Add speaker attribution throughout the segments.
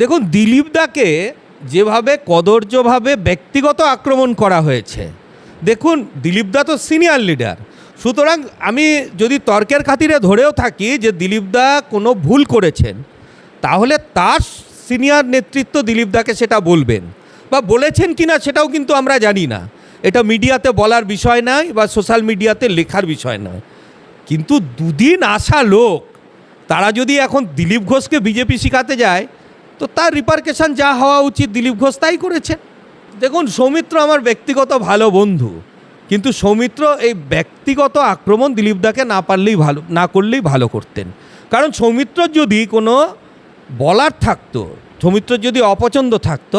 Speaker 1: দেখুন, দিলীপ দাকে যেভাবে কদর্যভাবে ব্যক্তিগত আক্রমণ করা হয়েছে, দেখুন, দিলীপ দা তো সিনিয়র লিডার। সুতরাং আমি যদি তর্কের খাতিরে ধরেও থাকি যে দিলীপ দা কোনো ভুল করেছেন, তাহলে তার সিনিয়র নেতৃত্ব দিলীপ দাকে সেটা বলবেন। বা বলেছেন কিনা সেটাও কিন্তু আমরা জানি না। এটা মিডিয়াতে বলার বিষয় নয় বা সোশ্যাল মিডিয়াতে লেখার বিষয় নয়। কিন্তু দুদিন আসা লোক, তারা যদি এখন দিলীপ ঘোষকে বিজেপি শিখাতে যায় তো তার রিপার্কেশন যা হওয়া উচিত, দিলীপ ঘোষ তাই করেছেন। দেখুন, সৌমিত্র আমার ব্যক্তিগত ভালো বন্ধু, কিন্তু সৌমিত্র এই ব্যক্তিগত আক্রমণ দিলীপ দাকে না পারলেই ভালো, না করলেই ভালো করতেন। কারণ সৌমিত্র যদি কোনো বলার থাকতো সৌমিত্রর যদি অপছন্দ থাকতো,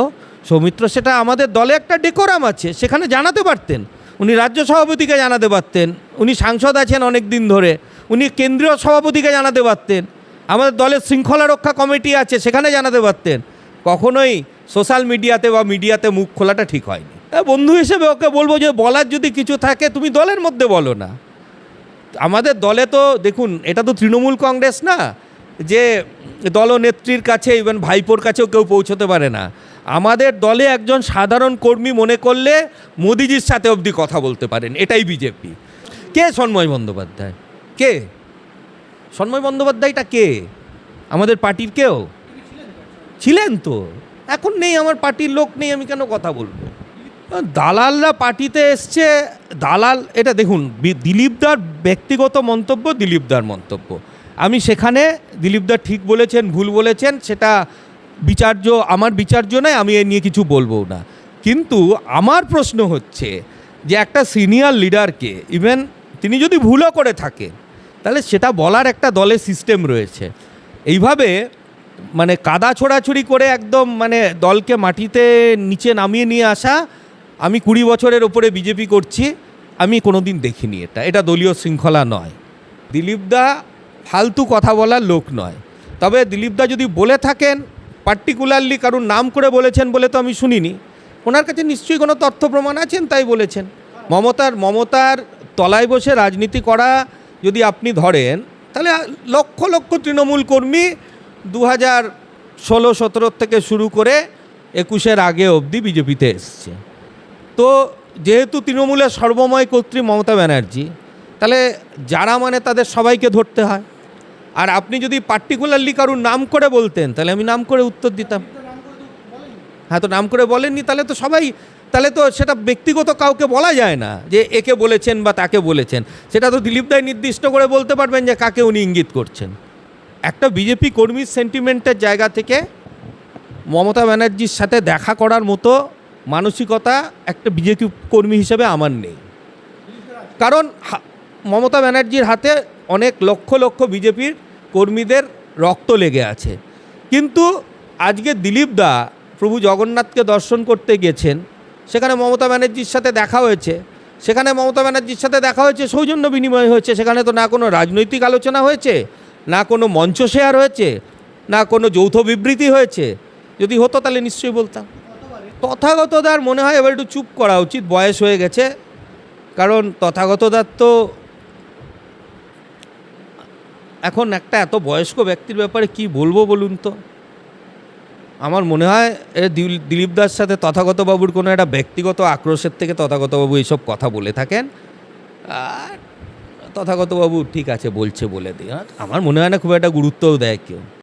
Speaker 1: সৌমিত্র সেটা আমাদের দলে একটা ডেকোরাম আছে, সেখানে জানাতে পারতেন। উনি রাজ্য সভাপতিকে জানাতে পারতেন, উনি সাংসদ আছেন অনেক দিন ধরে, উনি কেন্দ্রীয় সভাপতিকে জানাতে পারতেন। আমাদের দলের শৃঙ্খলা রক্ষা কমিটি আছে, সেখানে জানাতে পারতেন। কখনোই সোশ্যাল মিডিয়াতে বা মিডিয়াতে মুখ খোলাটা ঠিক হয়নি। বন্ধু হিসেবে ওকে বলব যে, বলার যদি কিছু থাকে, তুমি দলের মধ্যে বলো না। আমাদের দলে তো, দেখুন, এটা তো তৃণমূল কংগ্রেস না, যে দলনেত্রীর কাছে ইভেন ভাইপোর কাছেও কেউ পৌঁছতে পারে না। আমাদের দলে একজন সাধারণ কর্মী মনে করলে মোদিজির সাথে অবধি কথা বলতে পারেন, এটাই বিজেপি। কে সন্ময় বন্দ্যোপাধ্যায়? কে? সন্ময় বন্দ্যোপাধ্যায়টা কে? আমাদের পার্টির কেউ? ছিলেন তো। এখন নেই, আমার পার্টির লোক নেই, আমি কেন কথা বলব? দালালরা পার্টিতে এসছে, দালাল, এটা দেখুন দিলীপদার ব্যক্তিগত মন্তব্য, দিলীপদার মন্তব্য। আমি সেখানে, দিলীপদার ঠিক বলেছেন, ভুল বলেছেন, সেটা বিচার্য, আমার বিচার্য নয়, আমি এ নিয়ে কিছু বলব না। কিন্তু আমার প্রশ্ন হচ্ছে যে একটা সিনিয়র লিডারকে, ইভেন তিনি যদি ভুলও করে থাকেন তাহলে সেটা বলার একটা দলের সিস্টেম রয়েছে। এইভাবে মানে কাদা ছোড়াছুড়ি করে একদম মানে দলকে মাটিতে নিচে নামিয়ে নিয়ে আসা, আমি কুড়ি বছরের ওপরে বিজেপি করছি, আমি কোনোদিন দেখিনি এটা। এটা দলীয় শৃঙ্খলা নয়। দিলীপদা ফালতু কথা বলার লোক নয়। তবে দিলীপদা যদি বলে থাকেন পার্টিকুলারলি কারণ নাম করে বলেছেন বলে তো আমি শুনিনি। ওনার কাছে নিশ্চয়ই কোনো তথ্য প্রমাণ আছেন, তাই বলেছেন। মমতার মমতার তলায় বসে রাজনীতি করা যদি আপনি ধরেন, তাহলে লক্ষ লক্ষ তৃণমূল কর্মী দু হাজার ষোলো সতেরো থেকে শুরু করে একুশের আগে অবধি বিজেপিতে এসছে। তো যেহেতু তৃণমূলের সর্বময় কর্ত্রী মমতা ব্যানার্জি, তাহলে যারা মানে তাদের সবাইকে ধরতে হয়। আর আপনি যদি পার্টিকুলারলি কারুর নাম করে বলতেন, তাহলে আমি নাম করে উত্তর দিতাম। হ্যাঁ তো নাম করে বলেননি, তাহলে তো সবাই তাহলে তো সেটা ব্যক্তিগত কাউকে বলা যায় না যে একে বলেছেন বা তাকে বলেছেন। সেটা তো দিলীপ দাই নির্দিষ্ট করে বলতে পারবেন যে কাকে উনি ইঙ্গিত করছেন। একটা বিজেপি কর্মীর সেন্টিমেন্টের জায়গা থেকে মমতা ব্যানার্জির সাথে দেখা করার মতো মানসিকতা একটা বিজেপি কর্মী হিসেবে আমার নেই। কারণ মমতা ব্যানার্জির হাতে অনেক লক্ষ লক্ষ বিজেপির কর্মীদের রক্ত লেগে আছে। কিন্তু আজকে দিলীপ দা প্রভু জগন্নাথকে দর্শন করতে গেছেন সেখানে মমতা ব্যানার্জির সাথে দেখা হয়েছে। সেখানে মমতা ব্যানার্জির সাথে দেখা হয়েছে, সৌজন্য বিনিময় হয়েছে। সেখানে তো না কোনো রাজনৈতিক আলোচনা হয়েছে, না কোনো মঞ্চ শেয়ার হয়েছে, না কোনো যৌথ বিবৃতি হয়েছে। যদি হতো তাহলে নিশ্চয়ই বলতাম। তথাগতদার মনে হয় এবার একটু চুপ করা উচিত, বয়স হয়ে গেছে। কারণ তথাগতদার তো এখন একটা এত বয়স্ক ব্যক্তির ব্যাপারে কি বলব বলুন তো? আমার মনে হয় দিলীপ দাস সাথে তথাগত বাবুর কোনো একটা ব্যক্তিগত আক্রোশের থেকে তথাগত বাবু এইসব কথা বলে থাকেন। আর তথাগত বাবু ঠিক আছে বলছে বলে দিই আমার মনে হয় না খুব একটা গুরুত্বও দেয় কেউ।